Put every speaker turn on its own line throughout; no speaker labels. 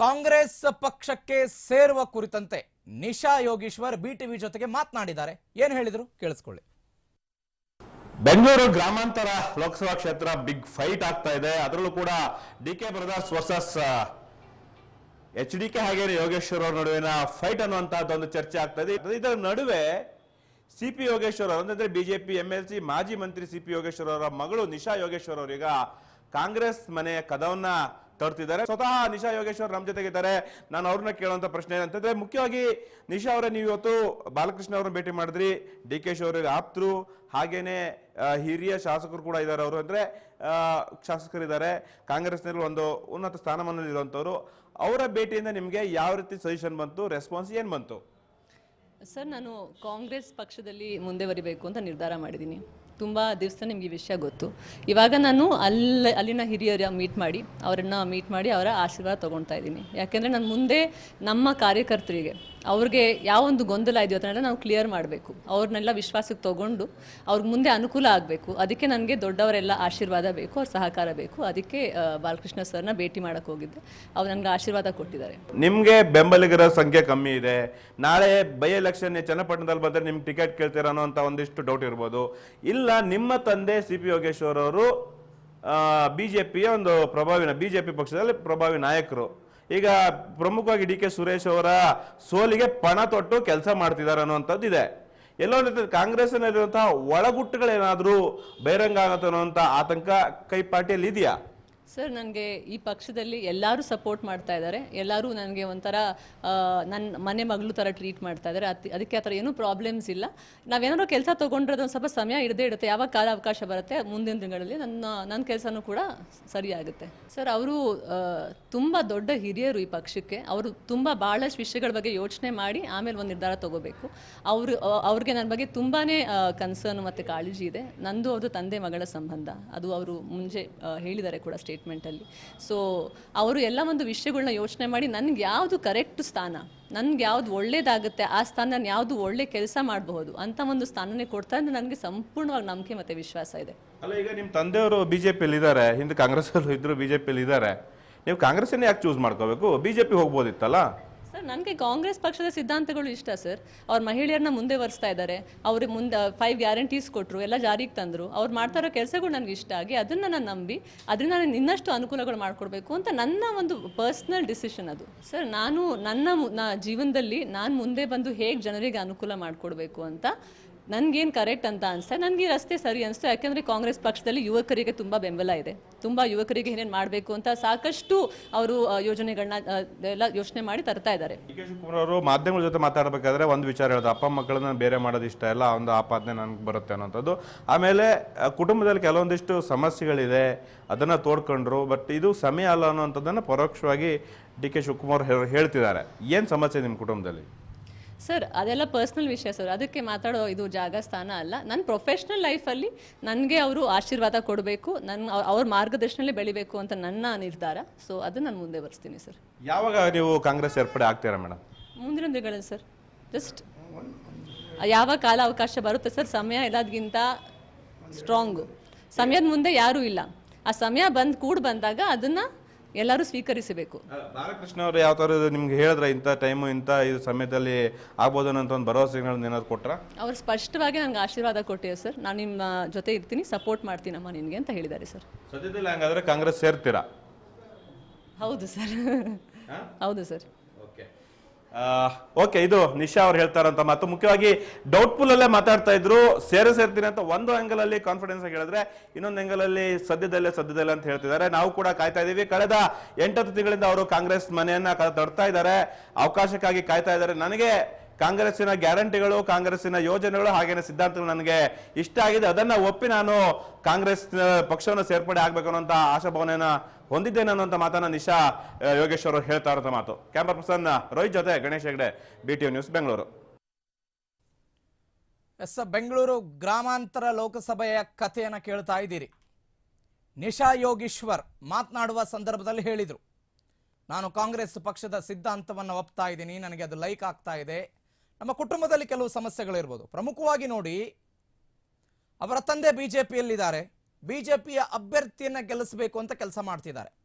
ಕಾಂಗ್ರೆಸ್ ಪಕ್ಷಕ್ಕೆ ಸೇರುವ ಕುರಿತಂತೆ ನಿಶಾ ಯೋಗೀಶ್ವರ್ ಬಿಟಿವಿ ಜೊತೆಗೆ ಮಾತನಾಡಿದ್ದಾರೆ. ಏನ್ ಹೇಳಿದ್ರು? ಕೇಳಿಸ್ಕೊಳ್ಳಿ.
ಬೆಂಗಳೂರು ಗ್ರಾಮಾಂತರ ಲೋಕಸಭಾ ಕ್ಷೇತ್ರ ಬಿಗ್ ಫೈಟ್ ಆಗ್ತಾ ಇದೆ. ಅದರಲ್ಲೂ ಕೂಡ D K brothers versus H D K ಹಾಗೆ ಯೋಗೇಶ್ವರ್ ಅವರ ನಡುವಿನ ಫೈಟ್ ಅನ್ನುವಂತಹದ್ದು ಒಂದು ಚರ್ಚೆ ಆಗ್ತಾ ಇದೆ. ಇದರ ನಡುವೆ ಸಿ ಪಿ ಯೋಗೇಶ್ವರ್ ಅವರು, ಅಂದ್ರೆ ಬಿಜೆಪಿ, ಎಂ ಎಲ್ ಸಿ, ಮಾಜಿ ಮಂತ್ರಿ ಸಿ ಪಿ ಯೋಗೇಶ್ವರ್ ಅವರ ಮಗಳು ನಿಶಾ ಯೋಗೇಶ್ವರ್ ಅವರೀಗ ಕಾಂಗ್ರೆಸ್ ಮನೆಯ ಕದವನ್ನ ತಡ್ತಿದ್ದಾರೆ ಸ್ವತಃ ನಿಶಾ ಯೋಗೇಶ್ವರ್ ನಮ್ಮ ಜೊತೆಗಿದ್ದಾರೆ ನಾನು ಅವ್ರನ್ನ ಕೇಳುವಂತ ಪ್ರಶ್ನೆ ಏನಂತಂದ್ರೆ ಮುಖ್ಯವಾಗಿ ನಿಶಾ ಅವರೇ ನೀವು ಇವತ್ತು ಬಾಲಕೃಷ್ಣ ಅವ್ರನ್ನ ಭೇಟಿ ಮಾಡಿದ್ರಿ. ಡಿ ಕೆ ಶಿ ಅವರಿಗೆ ಆಪ್ತರು. ಹಾಗೇನೆ ಹಿರಿಯ ಶಾಸಕರು ಕೂಡ ಇದ್ದಾರೆ ಅವರು. ಅಂದ್ರೆ ಶಾಸಕರಿದ್ದಾರೆ. ಕಾಂಗ್ರೆಸ್ನಲ್ಲಿ ಒಂದು ಉನ್ನತ ಸ್ಥಾನಮಾನದಲ್ಲಿ ಇರುವಂತವ್ರು. ಅವರ ಭೇಟಿಯಿಂದ ನಿಮಗೆ ಯಾವ ರೀತಿ ಸಜೆಷನ್ ಬಂತು? ರೆಸ್ಪಾನ್ಸ್ ಏನ್ ಬಂತು?
ಸರ್, ನಾನು ಕಾಂಗ್ರೆಸ್ ಪಕ್ಷದಲ್ಲಿ ಮುಂದೆ ಬರಿಬೇಕು ಅಂತ ನಿರ್ಧಾರ ಮಾಡಿದ್ದೀನಿ. ತುಂಬ ದಿವಸ ನಿಮಗೆ ಈ ವಿಷಯ ಗೊತ್ತು. ಇವಾಗ ನಾನು ಅಲ್ಲಿ ಅಲ್ಲಿನ ಹಿರಿಯರ ಮೀಟ್ ಮಾಡಿ, ಅವರನ್ನು ಮೀಟ್ ಮಾಡಿ ಅವರ ಆಶೀರ್ವಾದ ತೊಗೊಳ್ತಾ ಇದ್ದೀನಿ. ಯಾಕೆಂದರೆ ನಾನು ಮುಂದೆ ನಮ್ಮ ಕಾರ್ಯಕರ್ತರಿಗೆ ಅವ್ರಿಗೆ ಯಾವೊಂದು ಗೊಂದಲ ಇದೆಯೋ ಅದನ್ನೆಲ್ಲ ನಾವು ಕ್ಲಿಯರ್ ಮಾಡಬೇಕು. ಅವ್ರನ್ನೆಲ್ಲ ವಿಶ್ವಾಸಕ್ಕೆ ತೊಗೊಂಡು ಅವ್ರಿಗೆ ಮುಂದೆ ಅನುಕೂಲ ಆಗಬೇಕು. ಅದಕ್ಕೆ ನನಗೆ ದೊಡ್ಡವರೆಲ್ಲ ಆಶೀರ್ವಾದ ಬೇಕು, ಅವ್ರ ಸಹಕಾರ ಬೇಕು. ಅದಕ್ಕೆ ಬಾಲಕೃಷ್ಣ ಸರ್ನ ಭೇಟಿ ಮಾಡೋಕ್ಕೆ ಹೋಗಿದ್ದೆ. ಅವ್ರು ನನಗೆ ಆಶೀರ್ವಾದ ಕೊಟ್ಟಿದ್ದಾರೆ.
ನಿಮಗೆ ಬೆಂಬಲಿಗರ ಸಂಖ್ಯೆ ಕಮ್ಮಿ ಇದೆ. ನಾಳೆ ಬೈ ಎಲೆಕ್ಷನ್ ಚನ್ನಪಟ್ಟಣದಲ್ಲಿ ಬಂದರೆ ನಿಮ್ಗೆ ಟಿಕೆಟ್ ಕೇಳ್ತೀರ ಅಂತ ಒಂದಿಷ್ಟು ಡೌಟ್ ಇರ್ಬೋದು. ಇಲ್ಲ, ನಿಮ್ಮ ತಂದೆ ಸಿ ಪಿ ಯೋಗೇಶ್ವರ್ ಅವರು ಬಿಜೆಪಿಯ ಒಂದು ಪ್ರಭಾವಿ ಬಿಜೆಪಿ ಪಕ್ಷದಲ್ಲಿ ಪ್ರಭಾವಿ ನಾಯಕರು. ಈಗ ಪ್ರಮುಖವಾಗಿ ಡಿ ಕೆ ಸುರೇಶ್ ಅವರ ಸೋಲಿಗೆ ಪಣ ತೊಟ್ಟು ಕೆಲಸ ಮಾಡ್ತಿದ್ದಾರೆ ಅನ್ನುವಂಥದ್ದು ಇದೆ. ಎಲ್ಲೋ ಕಾಂಗ್ರೆಸ್ನಲ್ಲಿರುವಂತಹ ಒಳಗುಟ್ಟುಗಳೇನಾದರೂ ಬಹಿರಂಗ ಆಗತ್ತೆ ಅನ್ನುವಂಥ ಆತಂಕ ಕೈ ಪಾರ್ಟಿಯಲ್ಲಿ ಇದೆಯಾ?
ಸರ್, ನನಗೆ ಈ ಪಕ್ಷದಲ್ಲಿ ಎಲ್ಲರೂ ಸಪೋರ್ಟ್ ಮಾಡ್ತಾ ಇದ್ದಾರೆ. ಎಲ್ಲರೂ ನನಗೆ ಒಂಥರ ನನ್ನ ಮನೆ ಮಗಳು ಥರ ಟ್ರೀಟ್ ಮಾಡ್ತಾ ಇದ್ದಾರೆ. ಅದು, ಅದಕ್ಕೆ ಆ ಥರ ಏನೂ ಪ್ರಾಬ್ಲಮ್ಸ್ ಇಲ್ಲ. ನಾವೇನಾದ್ರು ಕೆಲಸ ತೊಗೊಂಡ್ರೆ ಅದೊಂದು ಸ್ವಲ್ಪ ಸಮಯ ಇಡದೇ ಇಡುತ್ತೆ ಯಾವಾಗ ಕಾಲ ಅವಕಾಶ ಬರುತ್ತೆ, ಮುಂದಿನ ದಿನಗಳಲ್ಲಿ ನನ್ನ ನನ್ನ ಕೆಲಸನೂ ಕೂಡ ಸರಿಯಾಗುತ್ತೆ ಸರ್, ಅವರು ತುಂಬ ದೊಡ್ಡ ಹಿರಿಯರು ಈ ಪಕ್ಷಕ್ಕೆ. ಅವರು ತುಂಬ ಭಾಳಷ್ಟು ವಿಷಯಗಳ ಬಗ್ಗೆ ಯೋಚನೆ ಮಾಡಿ ಆಮೇಲೆ ಒಂದು ನಿರ್ಧಾರ ತಗೋಬೇಕು. ಅವರು ಅವ್ರಿಗೆ ನನ್ನ ಬಗ್ಗೆ ತುಂಬಾ ಕನ್ಸರ್ನ್ ಮತ್ತು ಕಾಳಜಿ ಇದೆ. ನಂದು ಅವ್ರದ್ದು ತಂದೆ ಮಗಳ ಸಂಬಂಧ. ಅದು ಅವರು ಮುಂಚೆ ಹೇಳಿದ್ದಾರೆ ಕೂಡ ಸ್ಟೇಟ್ಮೆಂಟಲ್ಲಿ ಸೊ ಅವರು ಎಲ್ಲ ಒಂದು ವಿಷಯಗಳನ್ನ ಯೋಚನೆ ಮಾಡಿ ನನಗೆ ಯಾವುದು ಕರೆಕ್ಟ್ ಸ್ಥಾನ, ನನಗೆ ಯಾವ್ದು ಒಳ್ಳೇದಾಗುತ್ತೆ, ಆ ಸ್ಥಾನ ನಾನು ಯಾವುದು ಒಳ್ಳೆ ಕೆಲಸ ಮಾಡಬಹುದು ಅಂತ ಒಂದು ಸ್ಥಾನನೇ ಕೊಡ್ತಾ ಅಂದ್ರೆ ನನಗೆ ಸಂಪೂರ್ಣವಾಗಿ ನಂಬಿಕೆ ಮತ್ತು ವಿಶ್ವಾಸ ಇದೆ.
ಅಲ್ಲ, ಈಗ ನಿಮ್ಮ ತಂದೆಯವರು ಬಿಜೆಪಿಯಲ್ಲಿ ಇದ್ದಾರೆ, ಹಿಂದೆ ಕಾಂಗ್ರೆಸ್ ಅವರು ಇದ್ರು ಪಿಯಲ್ಲಿ ಇದ್ದಾರೆ. ನೀವು ಕಾಂಗ್ರೆಸ್ಸನ್ನೇ ಯಾಕೆ ಚೂಸ್ ಮಾಡ್ಕೋಬೇಕು? ಪಿ ಹೋಗ್ಬೋದಿತ್ತಲ್ಲ?
ಸರ್, ನನಗೆ ಕಾಂಗ್ರೆಸ್ ಪಕ್ಷದ ಸಿದ್ಧಾಂತಗಳು ಇಷ್ಟ ಸರ್. ಅವ್ರ ಮಹಿಳೆಯರನ್ನ ಮುಂದೆ ವರ್ಸ್ತಾ ಇದ್ದಾರೆ ಅವ್ರಿಗೆ ಮುಂದೆ ಫೈವ್ ಗ್ಯಾರಂಟೀಸ್ ಕೊಟ್ಟರು ಎಲ್ಲ ಜಾರಿಗೆ ತಂದರು. ಅವ್ರು ಮಾಡ್ತಾ ಇರೋ ಕೆಲಸಗಳು ನನಗೆ ಇಷ್ಟ ಆಗಿ, ಅದನ್ನು ನಾನು ನಂಬಿ, ಅದರಿಂದ ನಾನು ಇನ್ನಷ್ಟು ಅನುಕೂಲಗಳು ಮಾಡಿಕೊಡ್ಬೇಕು ಅಂತ ನನ್ನ ಒಂದು ಪರ್ಸ್ನಲ್ ಡಿಸಿಷನ್ ಅದು. ಸರ್, ನಾನು ನನ್ನ ಜೀವನದಲ್ಲಿ ನಾನು ಮುಂದೆ ಬಂದು ಹೇಗೆ ಜನರಿಗೆ ಅನುಕೂಲ ಮಾಡಿಕೊಡ್ಬೇಕು ಅಂತ ನನಗೇನು ಕರೆಕ್ಟ್ ಅಂತ ಅನಿಸ್ತಾ ನನಗೆ ರಸ್ತೆ ಸರಿ ಅನಿಸ್ತು ಯಾಕೆಂದರೆ ಕಾಂಗ್ರೆಸ್ ಪಕ್ಷದಲ್ಲಿ ಯುವಕರಿಗೆ ತುಂಬ ಬೆಂಬಲ ಇದೆ. ತುಂಬ ಯುವಕರಿಗೆ ಏನೇನು ಮಾಡಬೇಕು ಅಂತ ಸಾಕಷ್ಟು ಅವರು ಯೋಜನೆಗಳನ್ನ ಎಲ್ಲ ಯೋಚನೆ ಮಾಡಿ ತರ್ತಾ ಇದ್ದಾರೆ.
ಡಿ ಕೆ ಶಿವಕುಮಾರ್ ಅವರು ಮಾಧ್ಯಮಗಳ ಜೊತೆ ಮಾತಾಡಬೇಕಾದ್ರೆ ಒಂದು ವಿಚಾರ ಹೇಳಿದ್ರು ಅಪ್ಪ ಮಕ್ಕಳನ್ನ ಬೇರೆ ಮಾಡೋದು ಇಷ್ಟ ಇಲ್ಲ ಒಂದು ಆಪಾದನೆ ನನಗೆ ಬರುತ್ತೆ ಅನ್ನೋಂಥದ್ದು. ಆಮೇಲೆ ಕುಟುಂಬದಲ್ಲಿ ಕೆಲವೊಂದಿಷ್ಟು ಸಮಸ್ಯೆಗಳಿದೆ, ಅದನ್ನು ತೋಡ್ಕೊಂಡ್ರು, ಬಟ್ ಇದು ಸಮಯ ಅಲ್ಲ ಅನ್ನೋಂಥದ್ದನ್ನು ಪರೋಕ್ಷವಾಗಿ ಡಿ ಕೆ ಶಿವಕುಮಾರ್ ಹೇಳ್ತಿದ್ದಾರೆ. ಏನು ಸಮಸ್ಯೆ ನಿಮ್ಮ ಕುಟುಂಬದಲ್ಲಿ?
ಸರ್ ಅದೆಲ್ಲ ಪರ್ಸ್ನಲ್ ವಿಷಯ ಸರ್. ಅದಕ್ಕೆ ಮಾತಾಡೋ ಇದು ಜಾಗ ಸ್ಥಾನ ಅಲ್ಲ ನನ್ನ ಪ್ರೊಫೆಷ್ನಲ್ ಲೈಫಲ್ಲಿ ನನಗೆ ಅವರು ಆಶೀರ್ವಾದ ಕೊಡಬೇಕು ನನ್ನ ಅವ್- ಅವ್ರ ಮಾರ್ಗದರ್ಶನಲ್ಲೇ ಬೆಳಿಬೇಕು ಅಂತ ನನ್ನ ನಿರ್ಧಾರ. ಸೊ ಅದು ನಾನು ಮುಂದೆ ಬರ್ಸ್ತೀನಿ ಸರ್.
ಯಾವಾಗ ನೀವು ಕಾಂಗ್ರೆಸ್ ಸೇರ್ಪಡೆ ಆಗ್ತೀರಾ ಮೇಡಮ್
ಮುಂದಿನ ದಿನಗಳಲ್ಲಿ ಸರ್. ಜಸ್ಟ್ ಯಾವ ಕಾಲ ಅವಕಾಶ ಬರುತ್ತೆ ಸರ್? ಸಮಯ ಎಲ್ಲದಕ್ಕಿಂತ ಸ್ಟ್ರಾಂಗು ಸಮಯದ ಮುಂದೆ ಯಾರೂ ಇಲ್ಲ. ಆ ಸಮಯ ಬಂದು ಕೂಡ ಬಂದಾಗ ಅದನ್ನು ಎಲ್ಲರೂ ಸ್ವೀಕರಿಸಬೇಕು.
ಬಾಲಕೃಷ್ಣ ಅವರು ಯಾವ ಥರ ನಿಮ್ಗೆ ಹೇಳಿದ್ರೆ ಇಂಥ ಟೈಮು ಇಂಥ ಇದು ಸಮಯದಲ್ಲಿ ಆಗ್ಬೋದು ಅನ್ನೋ ಒಂದು ಭರವಸೆಗಳನ್ನ ಏನಾದ್ರು ಕೊಟ್ರ?
ಅವ್ರು ಸ್ಪಷ್ಟವಾಗಿ ನಂಗೆ ಆಶೀರ್ವಾದ ಕೊಟ್ಟಿದೆ ಸರ್. ನಾನು ನಿಮ್ಮ ಜೊತೆ ಇರ್ತೀನಿ ಸಪೋರ್ಟ್ ಮಾಡ್ತೀನಮ್ಮ ನಿನಗೆ ಅಂತ ಹೇಳಿದ್ದಾರೆ ಸರ್.
ಸದ್ಯದಲ್ಲಿ ಹಂಗಾದ್ರೆ ಕಾಂಗ್ರೆಸ್ ಸೇರ್ತೀರಾ?
ಹೌದು ಸರ್. ಹೌದು ಸರ್.
ಓಕೆ, ಇದು ನಿಶಾ ಅವ್ರು ಹೇಳ್ತಾರಂತ ಮಾತು. ಮುಖ್ಯವಾಗಿ ಡೌಟ್ಫುಲ್ ಅಲ್ಲೇ ಮಾತಾಡ್ತಾ ಇದ್ರು. ಸೇರೆ ಸೇರ್ತೀನಿ ಅಂತ ಒಂದು ಆಂಗಲ್ ಅಲ್ಲಿ ಕಾನ್ಫಿಡೆನ್ಸ್ ಆಗಿ ಹೇಳಿದ್ರೆ ಇನ್ನೊಂದು ಆಂಗಲ್ ಅಲ್ಲಿ ಸದ್ಯದಲ್ಲೇ ಸದ್ಯದಲ್ಲೇ ಅಂತ ಹೇಳ್ತಿದ್ದಾರೆ. ನಾವು ಕೂಡ ಕಾಯ್ತಾ ಇದೀವಿ. ಕಳೆದ ಎಂಟತ್ತು ತಿಂಗಳಿಂದ ಅವರು ಕಾಂಗ್ರೆಸ್ ಮನೆಯನ್ನ ತಡ್ತಾ ಇದ್ದಾರೆ. ಅವಕಾಶಕ್ಕಾಗಿ ಕಾಯ್ತಾ ಇದ್ದಾರೆ. ನನಗೆ ಕಾಂಗ್ರೆಸ್ಸಿನ ಗ್ಯಾರಂಟಿಗಳು, ಕಾಂಗ್ರೆಸ್ಸಿನ ಯೋಜನೆಗಳು ಹಾಗೇನೆ ಸಿದ್ಧಾಂತಗಳು ನನಗೆ ಇಷ್ಟ ಆಗಿದೆ. ಅದನ್ನ ಒಪ್ಪಿ ನಾನು ಕಾಂಗ್ರೆಸ್ ಪಕ್ಷವನ್ನು ಸೇರ್ಪಡೆ ಆಗ್ಬೇಕು ಅನ್ನೋಂತ ಆಶಾಭಾವನೆಯನ್ನ ಹೊಂದಿದ್ದೇನೆ ಅನ್ನೋಂಥ ಮಾತನ್ನ ನಿಶಾ ಯೋಗೇಶ್ವರ್ ಹೇಳ್ತಾ ಇರೋಂಥ ಮಾತು. ಕ್ಯಾಮ್ರಾ ಪರ್ಸನ್ ರೋಹಿತ್ ಜೊತೆ Ganesh Hegde B T news Bengaluru.
Yes Bengaluru ಗ್ರಾಮಾಂತರ ಲೋಕಸಭೆಯ ಕಥೆಯನ್ನು ಕೇಳ್ತಾ ಇದ್ದೀರಿ. ನಿಶಾ ಯೋಗೀಶ್ವರ್ ಮಾತನಾಡುವ ಸಂದರ್ಭದಲ್ಲಿ ಹೇಳಿದರು. ನಾನು ಕಾಂಗ್ರೆಸ್ ಪಕ್ಷದ ಸಿದ್ಧಾಂತವನ್ನು ಒಪ್ತಾ ಇದ್ದೀನಿ. ನನಗೆ ಅದು ಲೈಕ್ ಆಗ್ತಾ ಇದೆ. ನಮ್ಮ ಕುಟುಂಬದಲ್ಲಿ ಕೆಲವು ಸಮಸ್ಯೆಗಳಿರ್ಬೋದು. ಪ್ರಮುಖವಾಗಿ ನೋಡಿ, ಅವರ ತಂದೆ ಬಿಜೆಪಿಯಲ್ಲಿದ್ದಾರೆ. ಬಿಜೆಪಿಯ ಅಭ್ಯರ್ಥಿಯನ್ನು ಗೆಲ್ಲಿಸಬೇಕು ಅಂತ ಕೆಲಸ ಮಾಡ್ತಿದ್ದಾರೆ.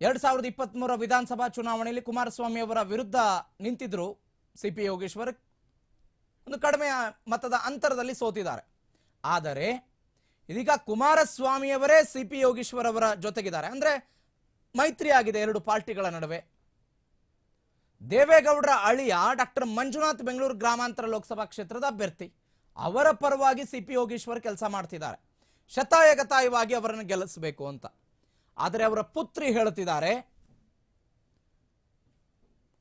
ಎರಡು ಸಾವಿರದ ಇಪ್ಪತ್ತ್ಮೂರ ವಿಧಾನಸಭಾ ಚುನಾವಣೆಯಲ್ಲಿ ಕುಮಾರಸ್ವಾಮಿ ಅವರ ವಿರುದ್ಧ ನಿಂತಿದ್ರು ಸಿ ಪಿ ಯೋಗೇಶ್ವರ್. ಒಂದು ಕಡಿಮೆ ಮತದ ಅಂತರದಲ್ಲಿ ಸೋತಿದ್ದಾರೆ. ಆದರೆ, ಇದೀಗ ಕುಮಾರಸ್ವಾಮಿಯವರೇ ಸಿ ಪಿ ಯೋಗೇಶ್ವರ್ ಅವರ ಜೊತೆಗಿದ್ದಾರೆ. ಅಂದರೆ ಮೈತ್ರಿ ಆಗಿದೆ ಎರಡು ಪಾರ್ಟಿಗಳ ನಡುವೆ. ದೇವೇಗೌಡರ ಅಳಿಯ ಡಾಕ್ಟರ್ ಮಂಜುನಾಥ್ ಬೆಂಗಳೂರು ಗ್ರಾಮಾಂತರ ಲೋಕಸಭಾ ಕ್ಷೇತ್ರದ ಅಭ್ಯರ್ಥಿ. ಅವರ ಪರವಾಗಿ ಸಿ ಪಿ ಯೋಗೀಶ್ವರ್ ಕೆಲಸ ಮಾಡ್ತಿದ್ದಾರೆ. ಶತಾಯಗತಾಯವಾಗಿ ಅವರನ್ನು ಗೆಲ್ಲಿಸಬೇಕು ಅಂತ. ಆದರೆ ಅವರ ಪುತ್ರಿ ಹೇಳುತ್ತಿದ್ದಾರೆ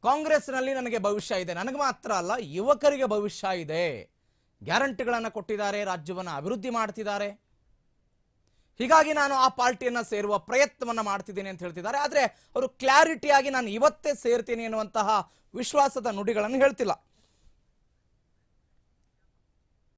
ಕಾಂಗ್ರೆಸ್ನಲ್ಲಿ ನನಗೆ ಭವಿಷ್ಯ ಇದೆ. ನನಗೆ ಮಾತ್ರ ಅಲ್ಲ, ಯುವಕರಿಗೆ ಭವಿಷ್ಯ ಇದೆ. ಗ್ಯಾರಂಟಿಗಳನ್ನು ಕೊಟ್ಟಿದ್ದಾರೆ, ರಾಜ್ಯವನ್ನು ಅಭಿವೃದ್ಧಿ ಮಾಡ್ತಿದ್ದಾರೆ. ಹೀಗಾಗಿ ನಾನು ಆ ಪಾರ್ಟಿಯನ್ನ ಸೇರುವ ಪ್ರಯತ್ನವನ್ನ ಮಾಡ್ತಿದ್ದೀನಿ ಅಂತ ಹೇಳ್ತಿದ್ದಾರೆ. ಆದರೆ ಅವರು ಕ್ಲಾರಿಟಿಯಾಗಿ ನಾನು ಇವತ್ತೇ ಸೇರ್ತೀನಿ ಎನ್ನುವಂತಹ ವಿಶ್ವಾಸದ ನುಡಿಗಳನ್ನು ಹೇಳ್ತಿಲ್ಲ.